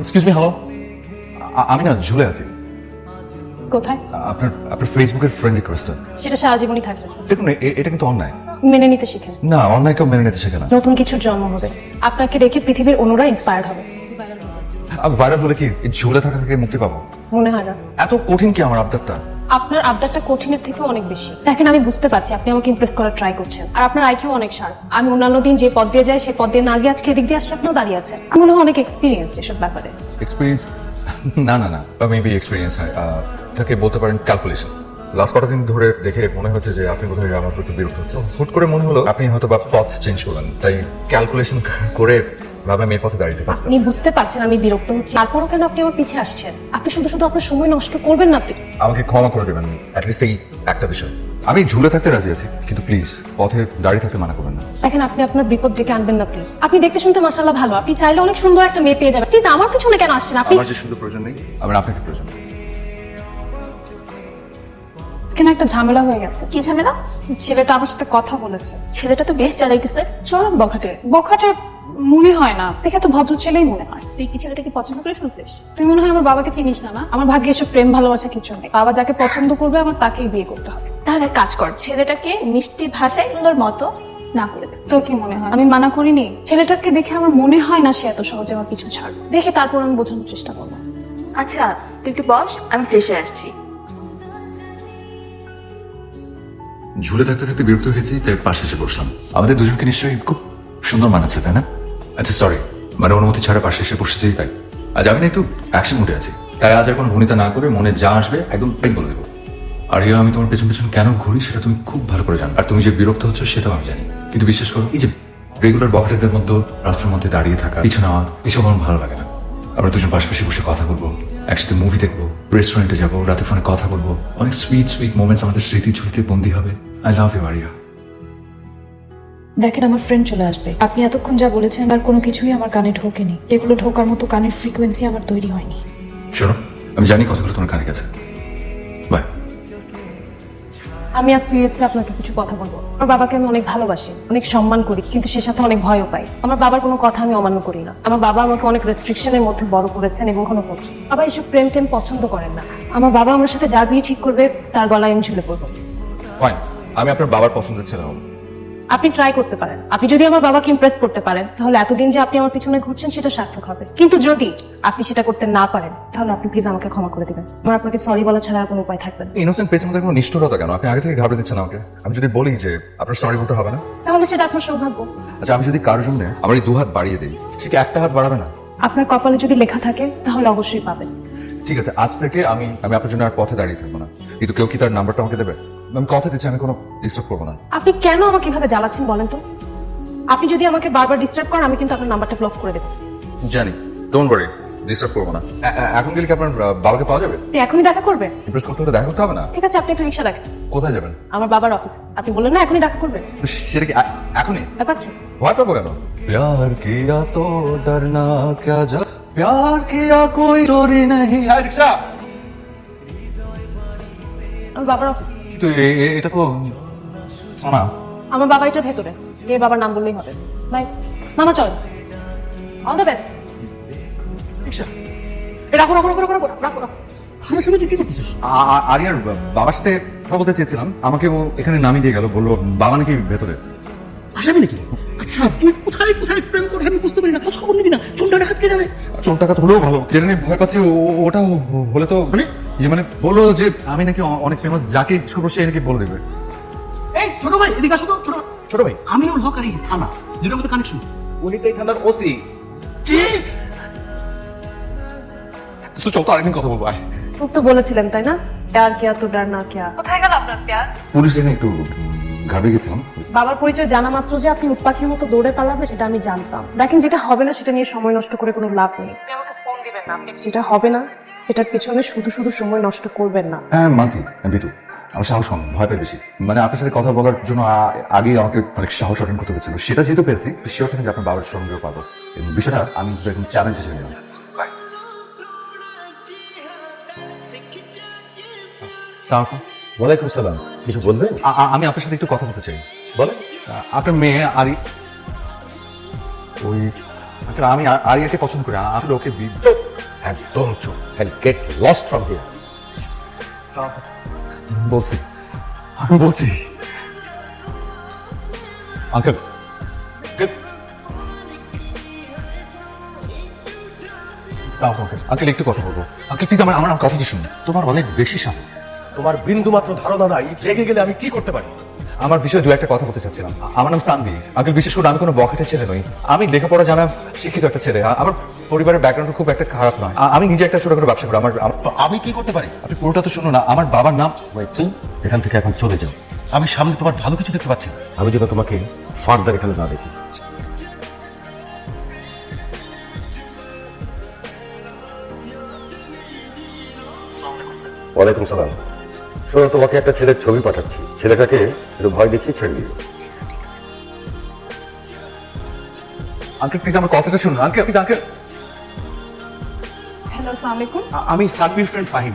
Excuse me hello আমি না ঝুলে আছি। কোথায়? আপনার আপনার ফেসবুকের ফ্রেন্ড রিকোয়েস্টটা সেটা সারা জীবনই থাকবে দেখুন এ- এটা কিন্তু অন্যায়। মেনে নিতে শিখেন না অন্যায় কেউ মেনে নিতে শেখে না। নতুন কিছুর জন্ম হবে। আপনাকে দেখে পৃথিবীর অন্যরা ইন্সপায়ার্ড হবে। আমি ভাইরাল হলে কি এই ঝুলে থাকা থেকে মুক্তি পাবো? মনে হয় না। এত কঠিন কি আমার আবদারটা? আপনার আবদারটা কঠিনের থেকে অনেক বেশি। দেখেন, আমি বুঝতে পারছি আপনি আমাকে ইমপ্রেস করার ট্রাই করছেন। আর আপনার আইকিউ অনেক শার্প আমি অন্যান্য দিন যে পথ দিয়ে যাই সেই পথ দিয়ে না গিয়ে আজকে এদিক দিয়ে আসছে আপনিও দাঁড়িয়ে আছেন। আমার মনে হয় অনেক এক্সপিরিয়েন্স এসব ব্যাপারে। এক্সপিরিয়েন্স না না না। মেবি এক্সপিরিয়েন্স এটাকে বলতে পারেন ক্যালকুলেশন লাস্ট কটা দিন ধরে দেখে মনে হচ্ছে যে আপনি বোধহয় আমার প্রতি বিরক্ত হচ্ছে হুট করে মনে হলো আপনি হয়তো বা পথ চেঞ্জ করলেন। তাই ক্যালকুলেশন করে ভাবলাম এই পথে দাঁড়িয়ে পারতাম আপনি বুঝতে পারছেন আমি বিরক্ত হচ্ছি। তারপরও কেন আপনি আমার পিছিয়ে আসছেন? আপনি শুধু শুধু আপনার সময় নষ্ট করবেন না আপনি আমাকে ক্ষমা করে দেবেন অ্যাটলিস্ট এই একটা বিষয়। আমি ঝুলে থাকতে রাজি আছি কিন্তু প্লিজ পথে দাঁড়িয়ে থাকতে মানা করবেন না। দেখেন আপনি আপনার বিপদ ডেকে আনবেন না প্লিজ আপনি দেখতে শুনতে মাসাল্লাহ ভালো। আপনি চাইলে অনেক সুন্দর একটা মেয়ে পেয়ে যাবেন। প্লিজ আমার পিছনে কেন আসছেন আপনি? আমার যে শুধু প্রয়োজন নেই আমার আপনাকে প্রয়োজন কেন একটা ঝামেলা হয়ে গেছে। কি ঝামেলা? ছেলেটা আমার সাথে কথা বলেছে। ছেলেটা তো বেশ চালাইতেছে। চরম বখাটে। বখাটে মনে হয় না। দেখে তো ভদ্র ছেলেই মনে হয়। তুই কি ছেলেটাকে পছন্দ করে ফেলছিস? তুই মনে হয় আমার বাবাকে চিনিস না না আমার ভাগ্যে এসব প্রেম ভালোবাসা কিছু নেই। বাবা যাকে পছন্দ করবে আমার তাকেই বিয়ে করতে হবে। তাহলে কাজ কর ছেলেটাকে মিষ্টি ভাষায় সুন্দর মতো না করে দে। তোর কি মনে হয়? আমি মানা করিনি? ছেলেটাকে দেখে আমার মনে হয় না সে এত সহজে আমার পিছু ছাড়বে। দেখে তারপর আমি বোঝানোর চেষ্টা করব। আচ্ছা তুই একটু বস আমি ফ্রেশ আসছি। ঝুলে থাকতে থাকতে বিরক্ত হয়েছি তাই পাশে এসে বসলাম। আমাদের দুজনকে নিশ্চয়ই খুব সুন্দর মানাচ্ছে তাই না? আচ্ছা সরি মানে অনুমতি ছাড়া পাশে এসে বসেছেই তাই। আজ আমি না একটু অ্যাকশন মুডে আছি। তাই আজ আর কোনো ভূমিতা না করে মনে যা আসবে একদম প্লেন বলে দেবো। আর ইয়া আমি তোমার পেছন পেছন কেন ঘুরি সেটা তুমি খুব ভালো করে জানো। আর তুমি যে বিরক্ত হচ্ছ সেটাও আমি জানি। কিন্তু বিশ্বাস করো, এই যে রেগুলার বকেটেদের মধ্যে, রাস্তার মধ্যে দাঁড়িয়ে থাকা কিছু নেওয়া, এসব আমার ভালো লাগে না। আমরা দুজন পাশাপাশি বসে কথা বলব, একসাথে মুভি দেখব রেস্টুরেন্টে যাব রাতে ফোনে কথা বলব। অনেক সুইট সুইট মোমেন্টস আমাদের স্মৃতি ঝুলিতে বন্দি হবে। আই লাভ ইউ আরিয়া দেখেন আমার ফ্রেন্ড চলে আসবে। আপনি এতক্ষণ যা বলেছেন আর কোনো কিছুই আমার কানে ঢোকেনি। এগুলো ঢোকার মতো কানের ফ্রিকোয়েন্সি আমার তৈরি হয়নি। শোনো আমি জানি কথাগুলো তোমার কানে গেছে। বাই। আমি আজ সিরিয়াসলি আপনাকে কিছু কথা বলব। আমার বাবাকে আমি অনেক ভালোবাসি অনেক সম্মান করি কিন্তু সে সাথে অনেক ভয়ও পাই। আমার বাবার কোনো কথা আমি অমান্য করি না। আমার বাবা আমাকে অনেক রেস্ট্রিকশনের মধ্যে বড় করেছেন এবং এখনও করছেন বাবা এসব প্রেম টেম পছন্দ করেন না। আমার বাবা আমার সাথে যা বিয়ে ঠিক করবে তার গলায় আমি ঝুলে পড়ব। ফাইন আমি আপনার বাবার পছন্দের ছেলে হব। আপনি ট্রাই করতে পারেন। আপনি যদি আমার বাবাকে ইমপ্রেস করতে পারেন তাহলে এতদিন যে আপনি আমার পিছনে ঘুরছেন সেটা সার্থক হবে। কিন্তু যদি আপনি সেটা করতে না পারেন তাহলে আপনি প্লিজ আমাকে ক্ষমা করে দিবেন। আমার আপনাকে সরি বলা ছাড়া আর কোনো উপায় থাকবে না। ইনোসেন্ট ফেসের মধ্যে কোনো নিষ্ঠুরতা কেন? আপনি আগে থেকে ঘাবড়ে দিচ্ছেন আমাকে। আমি যদি বলি যে আপনার সরি বলতে হবে না? তাহলে সেটা আপনার সৌভাগ্য। আচ্ছা আমি যদি কারোর জন্য আমার এই দু হাত বাড়িয়ে দিই সে কি একটা হাত বাড়াবে না? আপনার কপালে যদি লেখা থাকে তাহলে অবশ্যই পাবেন। ঠিক আছে আজ থেকে আমি আমি আপনার জন্য আর পথে দাঁড়িয়ে থাকব না। কিন্তু কেউ কি তার নাম্বারটা আমাকে দেবে? আমি কথা দিচ্ছি আমি কোনো ডিস্টার্ব করবো না আপনি কেন আমাকে এভাবে জ্বালাচ্ছেন বলেন তো আপনি যদি আমাকে বারবার ডিস্টার্ব করেন আমি কিন্তু আপনার নাম্বারটা ব্লক করে দেবো জানি ডোন্ট ওয়ারি ডিস্টার্ব করবো না এ- এ- এখন গেলে কি আপনার আহ, বাবাকে পাওয়া যাবে আপনি এখনই দেখা করবেন ইমপ্রেস করতে হলে দেখা করতে হবে না ঠিক আছে আপনি একটা রিক্সা রাখেন কোথায় যাবেন আমার বাবার অফিস আপনি বললেন না এখনই দেখা করবেন তো সেটা কি এ- এখনই ভয় পাচ্ছেন ভয় পাবো কেন प्यार किया तो डरना क्या जब प्यार किया कोई चोरी नहीं हाय রিক্সা আমার বাবার অফিস এ- এটা তো সোনা আমার বাবা এটার ভেতরে। গিয়ে বাবার নাম বললেই হবে। বাই মামা চল। অল দ্য বেস্ট রাখো রাখো রাখো রাখো রাখো রাখো রাখো। আমার সামনে তুই কি করতেছিস? আ- আ- আরিয়ার বাবার সাথে কথা বলতে চেয়েছিলাম। আমাকে ও এখানে নামিয়ে দিয়ে গেল বলল বাবা নাকি ভেতরে। আসামি নাকি? আচ্ছা তুই কোথায় কোথায় প্রেম করছিস আমি বুঝতে পারি না। খোঁজ খবর নিবি না। ডাকাত কে যাবে চোর টাকা হলেও ভালো। জেনে ভয় পাচ্ছি ও- ও- ওটা হলে তো মানে? ইয়ে মানে বলল যে আমি নাকি অ- অনেক ফেমাস যাকে ইচ্ছে করব সে নাকি বলে দেবে। এই ছোট ভাই এদিকে আসো তো ছোট ছোট ভাই। আমিনুল হক আর এই থানা। দুটোর মধ্যে কানেকশন উনি তো এই থানার ওসি। কি? তো চল তো আরেকদিন কথা বলব আয়। খুব তো বলেছিলেন তাই না? প্যার কিয়া তো ডার না কিয়া। কোথায় গেল আপনার প্যার? পুলিশ এনে একটু ঘাবড়ে গেছিলাম। বাবার পরিচয় জানা মাত্র যে আপনি উৎপাখির মতো দৌড়ে পালাবে সেটা আমি জানতাম। দেখেন যেটা হবে না সেটা নিয়ে সময় নষ্ট করে কোনো লাভ নেই। আপনি আমাকে ফোন দিবেন না আপনি যেটা হবে না এটার পিছনে শুধু শুধু সময় নষ্ট করবেন না। হ্যাঁ মানছি আমি বিতু আমার সাহস কম ভয় পাই বেশি। মানে আপনার সাথে কথা বলার জন্য আ- আগেই আমাকে অনেক সাহস অর্জন করতে হয়েছিল। সেটা যেহেতু পেরেছি থাকেন যে আপনার বাবার সঙ্গেও পাবো। এবং বিষয়টা আমি একদম চ্যালেঞ্জ হিসেবে নিলাম। ওয়ালাইকুম সালাম। কিছু বলবেন? আমি আপনার সাথে একটু কথা বলতে চাই। বলেন। আপনার মেয়ে আরি ওই আমি আ- আরিয়াকে পছন্দ করি। আসলে ওকে বি- একদম চুপ and get lost from here. বলছি আমি বলছি আঙ্কেল আঙ্কেল একটু কথা বলব। আঙ্কেল প্লিজ আমার আমার কথাটা শুনুন। তোমার অনেক বেশি সাহস। তোমার বিন্দু মাত্র ধারণা নাই রেগে গেলে আমি কি করতে পারি? আমার বিষয়ে দু একটা কথা বলতে চাচ্ছিলাম। আমার নাম সানভি আঙ্কেল বিশেষ করে আমি কোনো বকেটের ছেলে নই। আমি লেখাপড়া জানা শিক্ষিত একটা ছেলে। আমার পরিবারের ব্যাকগ্রাউন্ড খুব একটা খারাপ নয়। আমি নিজে একটা ছোট করে ব্যবসা করি। আমার আমি কি করতে পারি? আপনি পুরোটা তো শুনুন না। আমার বাবার নাম এখান থেকে এখন চলে যাও। আমি সামনে তোমার ভালো কিছু দেখতে পাচ্ছি আমি যেন তোমাকে ফার্দার এখানে না দেখি। ওয়ালাইকুম সালাম। শোনো তোমাকে একটা ছেলের ছবি পাঠাচ্ছি। ছেলেটাকে একটু ভয় দেখিয়ে ছেড়ে দিও। আঙ্কেল প্লিজ আমার কথাটা শুনুন। Uncle please uncle. হ্যালো আসসালামু আলাইকুম আমি সানভির ফ্রেন্ড ফাহিম।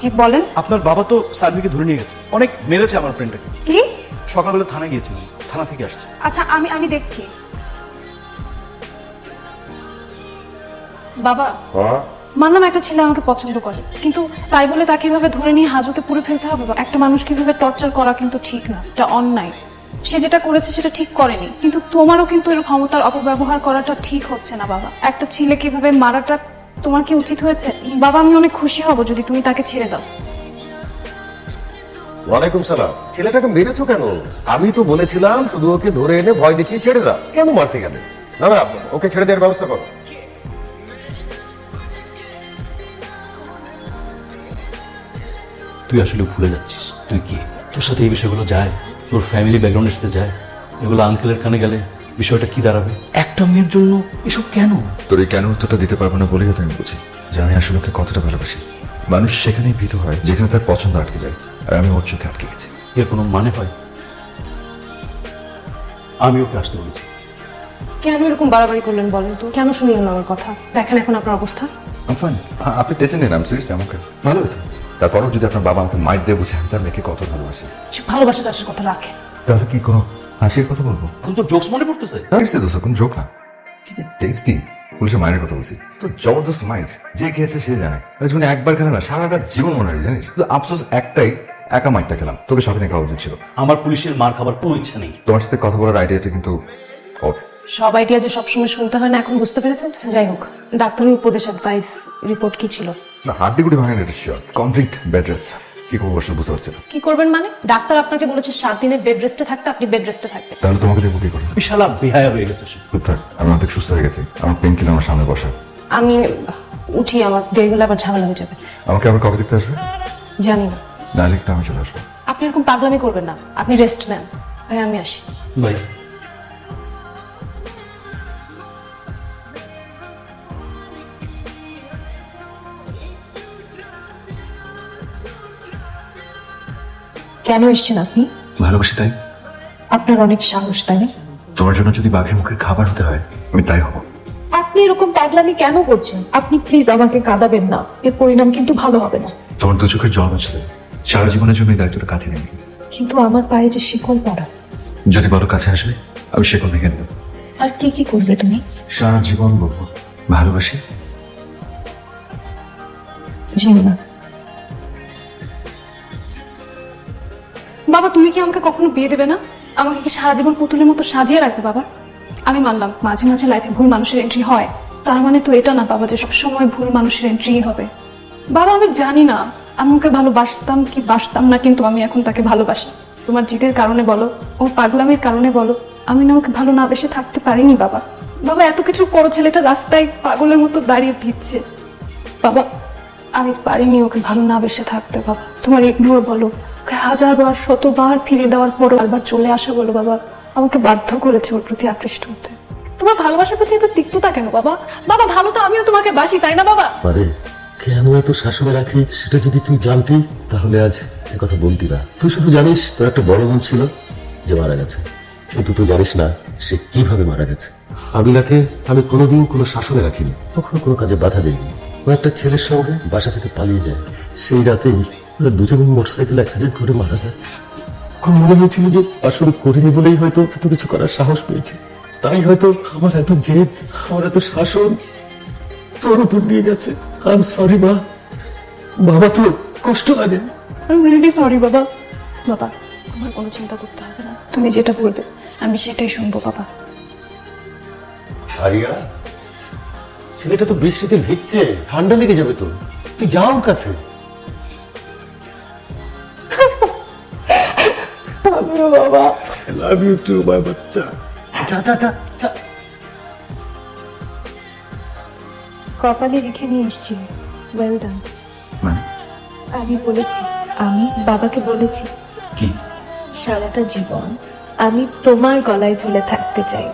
জি বলেন। আপনার বাবা তো সানভিকে ধরে নিয়ে গেছে। অনেক মেরেছে আমার ফ্রেন্ডটাকে কি? সকালবেলা থানায় গিয়েছিলাম। থানা থেকে আসছে। আচ্ছা আমি আমি দেখছি। বাবা। হ্যাঁ মানলাম একটা ছেলে আমাকে পছন্দ করে, কিন্তু তাই বলে তাকে এভাবে ধরে নিয়ে হাজতে পুরে ফেলতে হবে একটা মানুষকে এভাবে টর্চার করা কিন্তু ঠিক না, এটা অন্যায়। সে যেটা করেছে সেটা ঠিক করেনি, কিন্তু তোমারও কিন্তু এর ক্ষমতার অপব্যবহার করাটা ঠিক হচ্ছে না বাবা। একটা ছেলে কীভাবে মারাটা তোমার কি উচিত হয়েছে? বাবা, আমি অনেক খুশি হব যদি তুমি তাকে ছেড়ে দাও। ওয়ালাইকুম সালাম। ছেলেটাকে মেরেছো কেন? আমি তো বলেছিলাম শুধু ওকে ধরে এনে ভয় দেখিয়ে ছেড়ে দাও। কেন মারতে গেলে? না না, ওকে ছেড়ে দেওয়ার ব্যবস্থা করো। তুই আসলে ভুলে যাচ্ছিস। তুই কি? তোর সাথে এই বিষয়গুলো যায় তোর ফ্যামিলি ব্যাকগ্রাউন্ডের সাথে যায় এগুলো আঙ্কেলের কানে গেলে বিষয়টা কি দাঁড়াবে? একটা মেয়ের জন্য এসব কেন? তোর এই কেন উত্তরটা দিতে পারব না বলেই তো আমি বুঝি যে আমি আসলে ওকে কতটা ভালোবাসি। মানুষ সেখানেই ভীত হয় যেখানে তার পছন্দ আটকে যায় আর আমি ওর চোখে আটকে গেছি। এর কোনো মানে হয়? আমি ওকে আসতে বলেছি। কেন এরকম বাড়াবাড়ি করলেন বলেন তো? কেন শুনলেন আমার কথা? দেখেন এখন আপনার অবস্থা। ফাইন আপনি টেনশন নিন আমি সিরিয়াসলি আমাকে। ভালো হয়েছে তারপরও যদি আপনার বাবা আমাকে মাইট দিয়ে বুঝে আমি তার মেয়েকে কত ভালোবাসি। সে ভালোবাসা টাসার কথা রাখে। তাহলে কি কোনো হাসির কথা বলব? এখন তোর জোকস মনে পড়তেছে। নাইস দোস্ত কোন জোক না। কি যে টেস্টি পুলিশের মায়ের কথা বলছি। তো জবরদস্ত মাইন্ড যে খেয়েছে সে জানে। জীবনে একবার খেলে না সারাটা জীবন মনে হয় জানিস? শুধু আফসোস একটাই একা মাইটটা খেলাম। তোকে সাথে নিয়ে খাওয়া উচিত ছিল। আমার পুলিশের মার খাবার কোনো ইচ্ছা নেই। তোমার সাথে কথা বলার আইডিয়াটা কিন্তু ওর সব আইডিয়া যে সবসময় শুনতে হয় না এখন বুঝতে পেরেছেন? যাই হোক ডাক্তারের উপদেশ অ্যাডভাইস রিপোর্ট কি ছিল? না ভাঙেন এটা শিওর কমপ্লিট বেড রেস্ট কি করব আসলে বুঝতে পারছি না। কি করবেন মানে? ডাক্তার আপনাকে বলেছে সাত দিনে বেড রেস্টে থাকতে আপনি বেড রেস্টে থাকবেন। তাহলে তোমাকে দেখব কি করে? বিশালা বেহায়া হয়ে গেছে সে। চুপ থাক আমি অনেক সুস্থ হয়ে গেছি। আমার পেন কিলার আমার সামনে বসা। আমি উঠি আমার দেরি হলে আবার ঝামেলা হয়ে যাবে। আমাকে আবার কবে দেখতে আসবে? জানি না। না লিখতে আমি চলে আসব। আপনি এরকম পাগলামি করবেন না। আপনি রেস্ট নেন। ভাই আমি আসি। ভাই কেন এসছেন আপনি? ভালোবাসি তাই। আপনার অনেক সাহস তাই না? তোমার জন্য যদি বাঘের মুখের খাবার হতে হয় আমি তাই হব। আপনি এরকম পাগলামি কেন করছেন? আপনি প্লিজ আমাকে কাঁদাবেন না। এর পরিণাম কিন্তু ভালো হবে না। তোমার দু চোখের জল ছিল সারা জীবনের জন্য এই দায়িত্বটা কাঁথি নেই কিন্তু আমার পায়ে যে শিকল পড়া। যদি বলো কাছে আসবে আমি শিকল ভেঙে নেব। আর কি কি করবে তুমি? সারা জীবন বলব ভালোবাসি। জি না বাবা, তুমি কি আমাকে কখনো বিয়ে দেবে না? আমাকে কি সারা জীবন পুতুলের মতো সাজিয়ে রাখবে, বাবা? আমি মানলাম, মাঝে মাঝে লাইফে ভুল মানুষের এন্ট্রি হয়। তার মানে তো এটা না, বাবা, যে সবসময় ভুল মানুষের এন্ট্রি হবে। বাবা, আমি জানি না, আমি ওকে ভালোবাসতাম কি বাসতাম না, কিন্তু আমি এখন তাকে ভালোবাসি। তোমার জিদের কারণে বলো ওর পাগলামির কারণে বলো, আমি না ওকে ভালো না বেসে থাকতে পারিনি, বাবা। বাবা, এত কিছু পড়ো ছেলেটা রাস্তায় পাগলের মতো দাঁড়িয়ে ভিজছে। বাবা, আমি পারিনি ওকে ভালো না বেসে থাকতে, বাবা। তোমার ইগনোর বলো। হাজার বার শতবার ফিরে দেওয়ার পরও বারবার চলে আসা বলো বাবা। আমাকে বাধ্য করেছে ওর প্রতি আকৃষ্ট হতে। তোমার ভালোবাসার প্রতি এত তিক্ততা কেন বাবা? বাবা, ভালো তো আমিও তোমাকে বাসি, তাই না বাবা? আরে, কেন এত শাসনে রাখি? সেটা যদি তুই জানতি, তাহলে আজ এ কথা বলতি না। তুই শুধু জানিস, তোর একটা বড় বোন ছিল যে মারা গেছে। কিন্তু তুই জানিস না, সে কীভাবে মারা গেছে। আবিলাকে আমি কোনোদিন কোনো শাসনে রাখিনি। কখনো কোনো কাজে বাধা দিইনি। ও একটা ছেলের সঙ্গে বাসা থেকে পালিয়ে যায়। সেই রাতেই ওরা দুজনে মোটরসাইকেল অ্যাক্সিডেন্ট করে মারা যায়। তখন মনে হয়েছিল যে আসলে করিনি বলেই হয়তো এত কিছু করার সাহস পেয়েছে। তাই হয়তো আমার এত জেদ আমার এত শাসন তোর উপর দিয়ে গেছে। আই এম সরি মা। বাবা তো কষ্ট লাগে। আমি রিয়েলি সরি বাবা। বাবা আমার কোনো চিন্তা করতে হবে না। তুমি যেটা বলবে আমি সেটাই শুনব বাবা। আরিয়া ছেলেটা তো বৃষ্টিতে ভিজছে ঠান্ডা লেগে যাবে তো। তুই যা ওর কাছে। বাবা লাভ ইউ টু মাই বাচ্চা যা যা যা যা কপালে রেখে নিয়ে এসছি। ওয়েল ডান মানে? আমি বলেছি আমি বাবাকে বলেছি। কি? সারাটা জীবন আমি তোমার গলায় ঝুলে থাকতে চাই।